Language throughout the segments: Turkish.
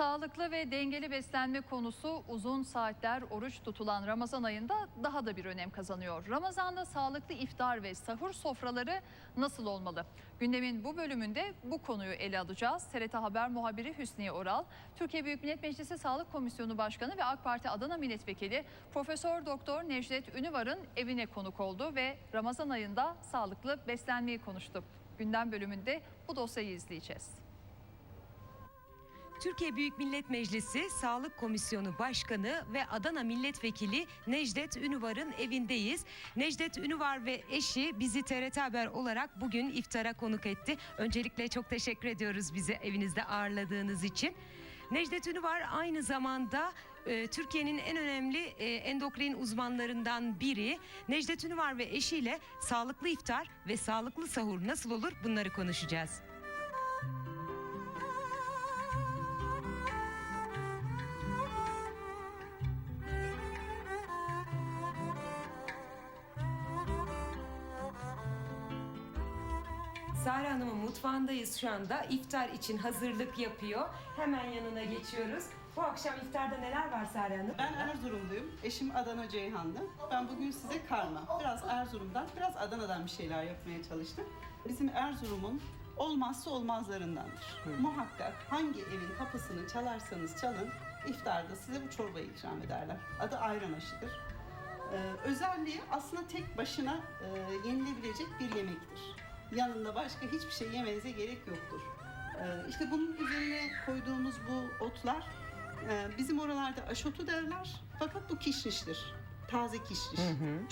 Sağlıklı ve dengeli beslenme konusu uzun saatler oruç tutulan Ramazan ayında daha da bir önem kazanıyor. Ramazan'da sağlıklı iftar ve sahur sofraları nasıl olmalı? Gündemin bu bölümünde bu konuyu ele alacağız. TRT Haber muhabiri Hüsniye Oral, Türkiye Büyük Millet Meclisi Sağlık Komisyonu Başkanı ve AK Parti Adana Milletvekili Profesör Doktor Necdet Ünüvar'ın evine konuk oldu ve Ramazan ayında sağlıklı beslenmeyi konuştu. Gündem bölümünde bu dosyayı izleyeceğiz. Türkiye Büyük Millet Meclisi Sağlık Komisyonu Başkanı ve Adana Milletvekili Necdet Ünüvar'ın evindeyiz. Necdet Ünüvar ve eşi bizi TRT Haber olarak bugün iftara konuk etti. Öncelikle çok teşekkür ediyoruz bizi evinizde ağırladığınız için. Necdet Ünüvar aynı zamanda e, Türkiye'nin en önemli e, endokrin uzmanlarından biri. Necdet Ünüvar ve eşiyle sağlıklı iftar ve sağlıklı sahur nasıl olur bunları konuşacağız. Sara Hanım'ın mutfağındayız şu anda. İftar için hazırlık yapıyor. Hemen yanına geçiyoruz. Bu akşam iftarda neler var Sara Hanım? Ben Erzurumluyum. Eşim Adana Ceyhanlı. Ben bugün size karma. Biraz Erzurum'dan, biraz Adana'dan bir şeyler yapmaya çalıştım. Bizim Erzurum'un olmazsa olmazlarındandır. Muhakkak hangi evin kapısını çalarsanız çalın, iftarda size bu çorbayı ikram ederler. Adı ayran aşıdır. Ee, özelliği aslında tek başına e, yenilebilecek bir yemektir. Yanında başka hiçbir şey yemenize gerek yoktur. Ee, işte bunun üzerine koyduğumuz bu otlar e, bizim oralarda aşotu derler. Fakat bu kişniştir. Taze kişniş.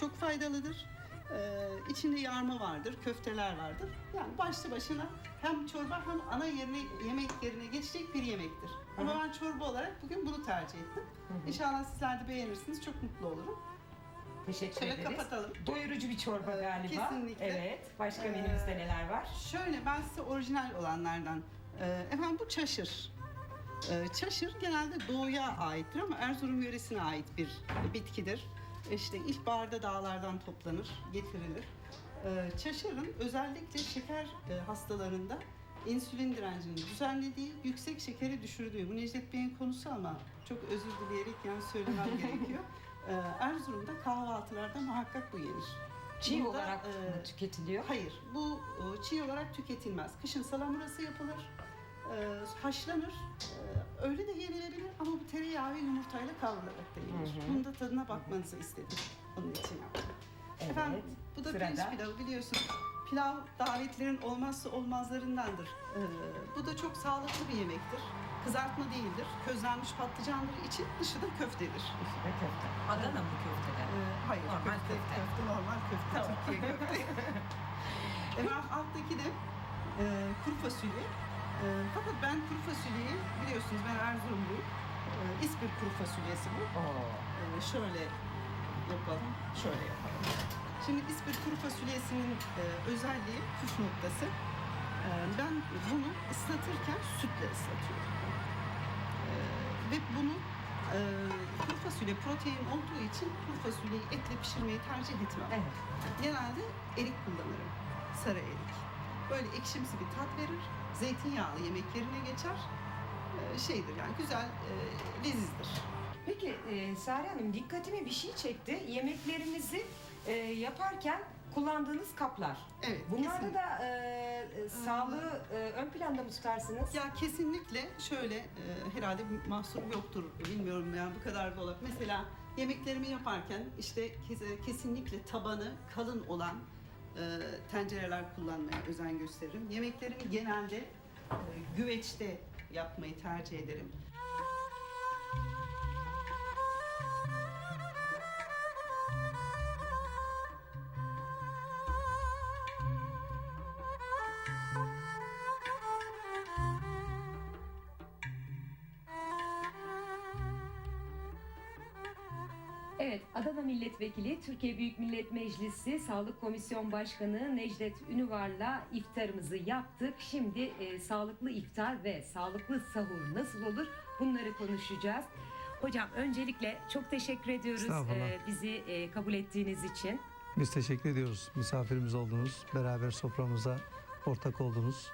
Çok faydalıdır. Ee, içinde yarma vardır, köfteler vardır. Yani başlı başına hem çorba hem ana yerine yemek yerine geçecek bir yemektir. Ama ben çorba olarak bugün bunu tercih ettim. İnşallah sizler de beğenirsiniz. Çok mutlu olurum. Teşekkür Şöyle ederiz. kapatalım. Doyurucu bir çorba Ee, galiba. kesinlikle. Evet. Başka Ee, menümüzde neler var? Şöyle ben size orijinal olanlardan. Ee, efendim bu çaşır. Ee, çaşır genelde doğuya aittir ama Erzurum yöresine ait bir bitkidir. İşte ilkbaharda dağlardan toplanır, getirilir. Ee, çaşırın özellikle şeker e, hastalarında insülin direncini düzenlediği, yüksek şekeri düşürdüğü. Bu Necdet Bey'in konusu ama çok özür dileyerek yani söylemem gerekiyor. Ee, Erzurum'da kahvaltılarda muhakkak bu yenir. Çiğ Burada, olarak e, mı tüketiliyor? Hayır, bu e, çiğ olarak tüketilmez. Kışın salamurası yapılır, e, haşlanır. E, öyle de yenilebilir ama bu tereyağı ve yumurtayla kavrularak da yenir. Bunun da tadına bakmanızı istedim. Onun için yaptım. Evet, Efendim, bu da pirinç sırada. pilavı biliyorsun. Pilav davetlerin olmazsa olmazlarındandır. E, bu da çok sağlıklı bir yemektir. Kızartma değildir. Közlenmiş patlıcandır için dışı da köftedir. İşte de köfte. Adana mı köfteler? Ee, hayır, Normal köfte, köfte. köfte, normal köfte. Türkiye köfte. Efendim alttaki de e, kuru fasulye. E, fakat ben kuru fasulyeyi biliyorsunuz ben Erzurumluyum. E, İspir kuru fasulyesi bu. Oo. E, şöyle yapalım, şöyle yapalım. Şimdi İspir kuru fasulyesinin e, özelliği, püf noktası. e, ben bunu ıslatırken sütle ıslatıyorum. E, ve bunu e, kuru fasulye protein olduğu için kuru fasulyeyi etle pişirmeyi tercih etmem. Evet. Genelde erik kullanırım. Sarı erik. Böyle ekşimsi bir tat verir. Zeytinyağlı yemek yerine geçer. E, şeydir yani güzel, e, lezizdir. Peki e, Sare Hanım dikkatimi bir şey çekti. Yemeklerinizi e, yaparken kullandığınız kaplar. Evet, Bunlarda kesinlikle. da e, e, sağlığı e, ön planda mı tutarsınız? Ya kesinlikle şöyle e, herhalde bir mahsur yoktur bilmiyorum yani bu kadar da olabilir. Mesela yemeklerimi yaparken işte kes- kesinlikle tabanı kalın olan e, tencereler kullanmaya özen gösteririm. Yemeklerimi genelde e, güveçte yapmayı tercih ederim. Evet, Adana Milletvekili, Türkiye Büyük Millet Meclisi Sağlık Komisyon Başkanı Necdet Ünüvar'la iftarımızı yaptık. Şimdi e, sağlıklı iftar ve sağlıklı sahur nasıl olur bunları konuşacağız. Hocam öncelikle çok teşekkür ediyoruz Estağfurullah. e, bizi e, kabul ettiğiniz için. Biz teşekkür ediyoruz. Misafirimiz oldunuz. Beraber soframıza ortak oldunuz.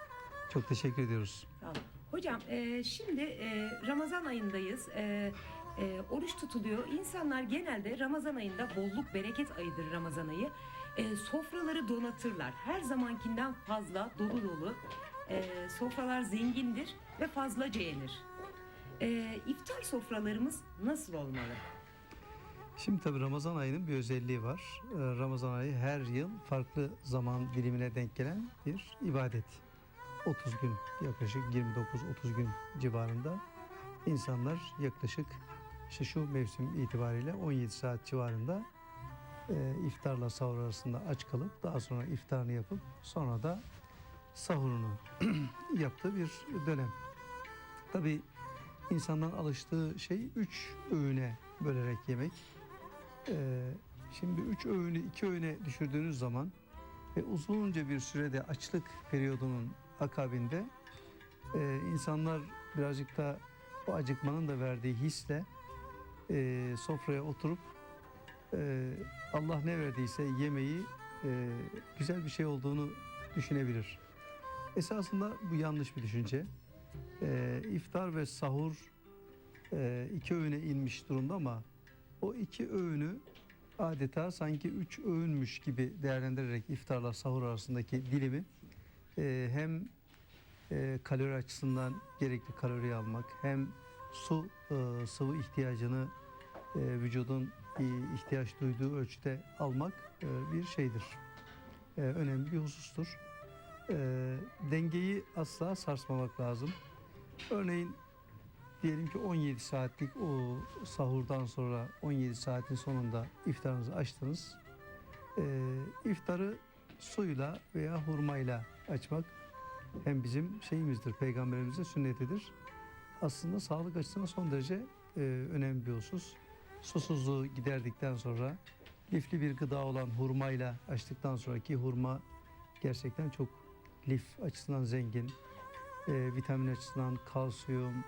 Çok teşekkür ediyoruz. Tamam. Hocam e, şimdi e, Ramazan ayındayız. E, e, oruç tutuluyor. İnsanlar genelde Ramazan ayında bolluk bereket ayıdır Ramazan ayı. E, sofraları donatırlar. Her zamankinden fazla dolu dolu. E, sofralar zengindir ve fazlaca yenir. E, iftar sofralarımız nasıl olmalı? Şimdi tabii Ramazan ayının bir özelliği var. Ramazan ayı her yıl farklı zaman dilimine denk gelen bir ibadet. 30 gün yaklaşık 29-30 gün civarında insanlar yaklaşık işte şu mevsim itibariyle 17 saat civarında e, iftarla sahur arasında aç kalıp daha sonra iftarını yapıp sonra da sahurunu yaptığı bir dönem. Tabii insanların alıştığı şey 3 öğüne bölerek yemek. Ee, şimdi üç öğünü iki öğüne düşürdüğünüz zaman ve uzunca bir sürede açlık periyodunun akabinde e, insanlar birazcık da o acıkmanın da verdiği hisle e, sofraya oturup e, Allah ne verdiyse yemeği e, güzel bir şey olduğunu düşünebilir. Esasında bu yanlış bir düşünce. E, iftar ve sahur e, iki öğüne inmiş durumda ama o iki öğünü adeta sanki üç öğünmüş gibi değerlendirerek iftarla sahur arasındaki dilimi e, hem e, kalori açısından gerekli kaloriyi almak hem su e, sıvı ihtiyacını e, vücudun e, ihtiyaç duyduğu ölçüde almak e, bir şeydir. E, önemli bir husustur. E, dengeyi asla sarsmamak lazım. Örneğin Diyelim ki 17 saatlik o sahurdan sonra 17 saatin sonunda iftarınızı açtınız. Ee, iftarı suyla veya hurmayla açmak hem bizim şeyimizdir, peygamberimizin sünnetidir. Aslında sağlık açısından son derece e, önemli bir husus. Susuzluğu giderdikten sonra lifli bir gıda olan hurmayla açtıktan sonraki hurma gerçekten çok lif açısından zengin. E, vitamin açısından kalsiyum,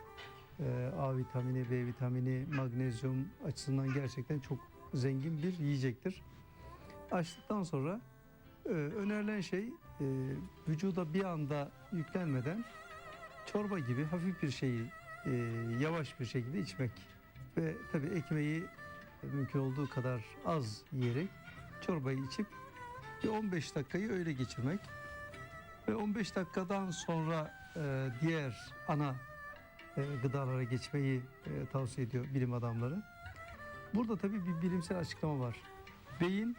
e, A vitamini, B vitamini, magnezyum açısından gerçekten çok zengin bir yiyecektir. Açtıktan sonra e, önerilen şey e, vücuda bir anda yüklenmeden çorba gibi hafif bir şeyi e, yavaş bir şekilde içmek ve tabii ekmeği mümkün olduğu kadar az yiyerek çorbayı içip bir 15 dakikayı öyle geçirmek ve 15 dakikadan sonra e, diğer ana e, gıdalara geçmeyi e, tavsiye ediyor bilim adamları. Burada tabii bir bilimsel açıklama var. Beyin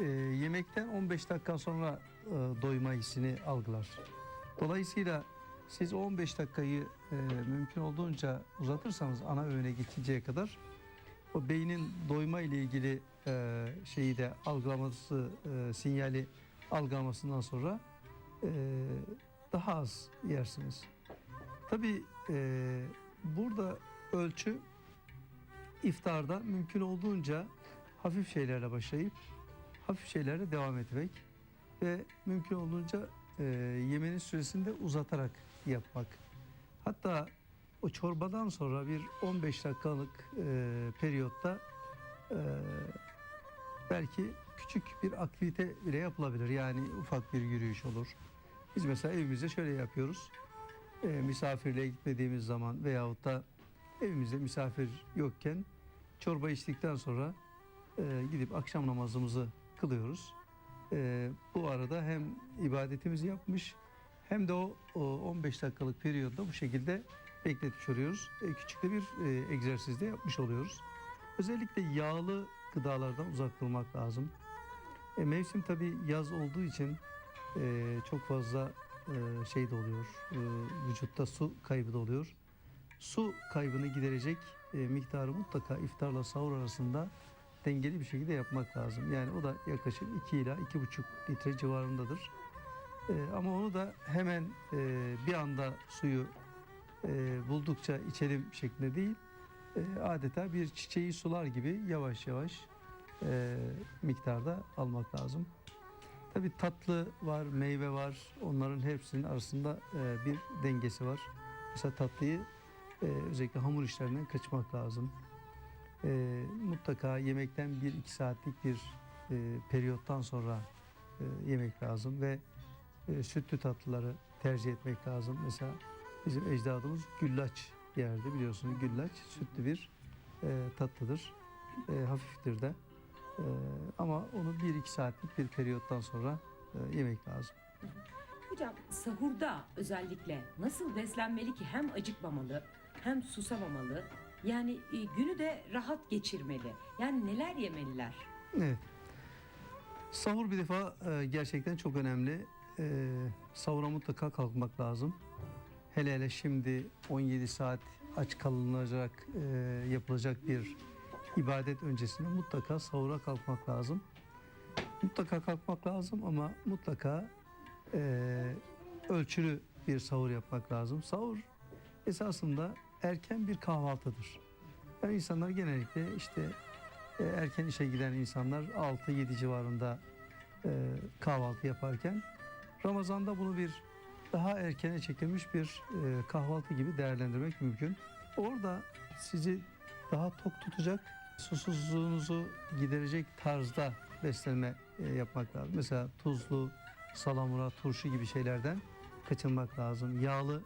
e, yemekten 15 dakika sonra e, doyma hissini algılar. Dolayısıyla siz o 15 dakikayı e, mümkün olduğunca uzatırsanız ana öğüne geçinceye kadar o beynin doyma ile ilgili e, şeyi de algılaması, e, sinyali algılamasından sonra e, daha az yersiniz. Tabii e, burada ölçü iftarda mümkün olduğunca hafif şeylerle başlayıp hafif şeylerle devam etmek ve mümkün olduğunca e, yemenin süresini de uzatarak yapmak. Hatta o çorbadan sonra bir 15 dakikalık e, periyotta e, belki küçük bir aktivite bile yapılabilir. Yani ufak bir yürüyüş olur. Biz mesela evimizde şöyle yapıyoruz e, misafirliğe gitmediğimiz zaman veyahut da evimizde misafir yokken çorba içtikten sonra e, gidip akşam namazımızı kılıyoruz. E, bu arada hem ibadetimizi yapmış hem de o, o 15 dakikalık periyotta bu şekilde bekletmiş oluyoruz. E, küçük de bir e, egzersiz de yapmış oluyoruz. Özellikle yağlı gıdalardan uzak durmak lazım. E, mevsim tabi yaz olduğu için e, çok fazla e, şey de oluyor. e, vücutta su kaybı da oluyor. Su kaybını giderecek e, miktarı mutlaka iftarla sahur arasında dengeli bir şekilde yapmak lazım. Yani o da yaklaşık 2 ila 2,5 litre civarındadır. E, ama onu da hemen e, bir anda suyu e, buldukça içelim şeklinde değil, e, adeta bir çiçeği sular gibi yavaş yavaş e, miktarda almak lazım. Tabii tatlı var, meyve var. Onların hepsinin arasında e, bir dengesi var. Mesela tatlıyı e, özellikle hamur işlerinden kaçmak lazım. E, mutlaka yemekten 1-2 saatlik bir e, periyottan sonra e, yemek lazım ve e, sütlü tatlıları tercih etmek lazım. Mesela bizim ecdadımız güllaç yerdi biliyorsunuz güllaç sütlü bir e, tatlıdır. E, hafiftir de. E, ama onu 1-2 saatlik bir periyottan sonra e, yemek lazım. Hocam sahurda özellikle nasıl beslenmeli ki hem acıkmamalı hem susamamalı yani e, günü de rahat geçirmeli. Yani neler yemeliler? Evet. Sahur bir defa e, gerçekten çok önemli. E, sahura mutlaka kalkmak lazım. Hele hele şimdi 17 saat aç kalınacak e, yapılacak bir ibadet öncesinde mutlaka sahura kalkmak lazım. Mutlaka kalkmak lazım ama mutlaka e, ölçülü bir sahur yapmak lazım. Sahur esasında erken bir kahvaltıdır. Yani insanlar genellikle işte e, erken işe giden insanlar 6-7 civarında e, kahvaltı yaparken Ramazan'da bunu bir daha erkene çekilmiş bir e, kahvaltı gibi değerlendirmek mümkün. Orada sizi daha tok tutacak, susuzluğunuzu giderecek tarzda beslenme e, yapmak lazım. Mesela tuzlu, salamura, turşu gibi şeylerden kaçınmak lazım. Yağlı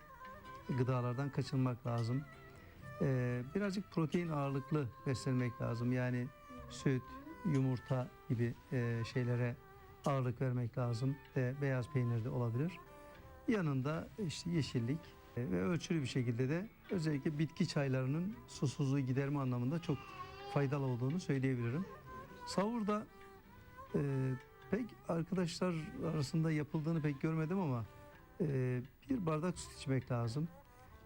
gıdalardan kaçınmak lazım. Ee, birazcık protein ağırlıklı beslenmek lazım. Yani süt, yumurta gibi e, şeylere ağırlık vermek lazım. Ve beyaz peynir de olabilir. Yanında işte yeşillik e, ve ölçülü bir şekilde de özellikle bitki çaylarının susuzluğu giderme anlamında çok faydalı olduğunu söyleyebilirim. Sahurda e, pek arkadaşlar arasında yapıldığını pek görmedim ama e, bir bardak süt içmek lazım.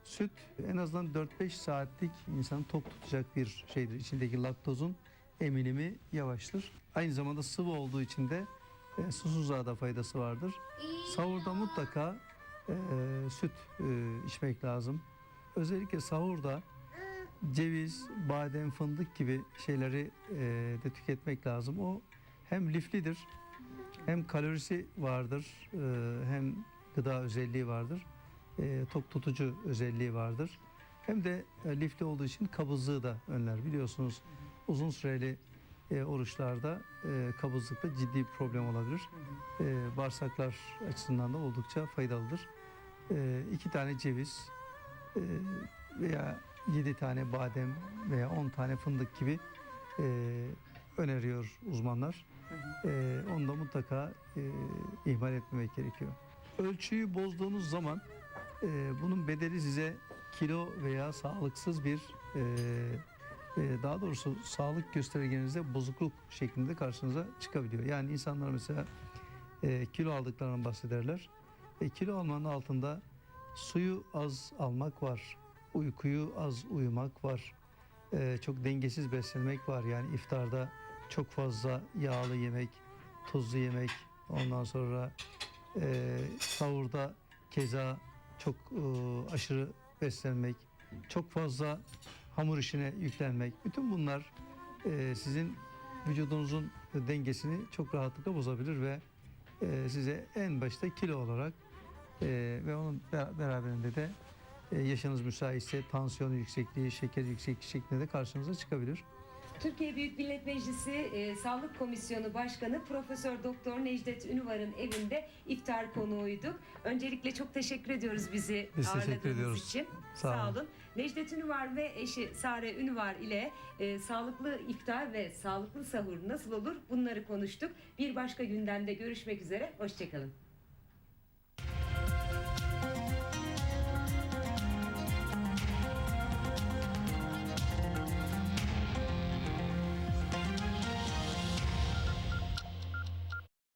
Süt en azından 4-5 saatlik insanı tok tutacak bir şeydir. İçindeki laktozun eminimi yavaştır. Aynı zamanda sıvı olduğu için de e, susuzluğa da faydası vardır. Sahurda mutlaka e, süt e, içmek lazım. Özellikle sahurda ceviz, badem, fındık gibi şeyleri e, de tüketmek lazım. O hem liflidir, hem kalorisi vardır, e, hem gıda özelliği vardır e, tok tutucu özelliği vardır. Hem de e, lifli olduğu için kabızlığı da önler. Biliyorsunuz uzun süreli e, oruçlarda e, kabızlıkta ciddi bir problem olabilir. E, bağırsaklar açısından da oldukça faydalıdır. E, iki tane ceviz e, veya yedi tane badem veya on tane fındık gibi e, öneriyor uzmanlar. E, onu da mutlaka e, ihmal etmemek gerekiyor. Ölçüyü bozduğunuz zaman e, bunun bedeli size kilo veya sağlıksız bir e, daha doğrusu sağlık göstergenizde bozukluk şeklinde karşınıza çıkabiliyor. Yani insanlar mesela e, kilo aldıklarından bahsederler. E, kilo almanın altında suyu az almak var, uykuyu az uyumak var, e, çok dengesiz beslenmek var. Yani iftarda çok fazla yağlı yemek, tuzlu yemek, ondan sonra e, sahurda keza çok e, aşırı beslenmek, çok fazla hamur işine yüklenmek. Bütün bunlar e, sizin vücudunuzun dengesini çok rahatlıkla bozabilir ve e, size en başta kilo olarak e, ve onun be- beraberinde de e, yaşınız müsaitse tansiyon yüksekliği, şeker yüksekliği şeklinde de karşınıza çıkabilir. Türkiye Büyük Millet Meclisi e, Sağlık Komisyonu Başkanı Profesör Doktor Necdet Ünüvar'ın evinde iftar konuğuyduk. Öncelikle çok teşekkür ediyoruz bizi Biz teşekkür ağırladığınız ediyoruz. için. Sağ Sağ olun. olun. Necdet Ünüvar ve eşi Sare Ünüvar ile e, sağlıklı iftar ve sağlıklı sahur nasıl olur bunları konuştuk. Bir başka gündemde görüşmek üzere. Hoşçakalın.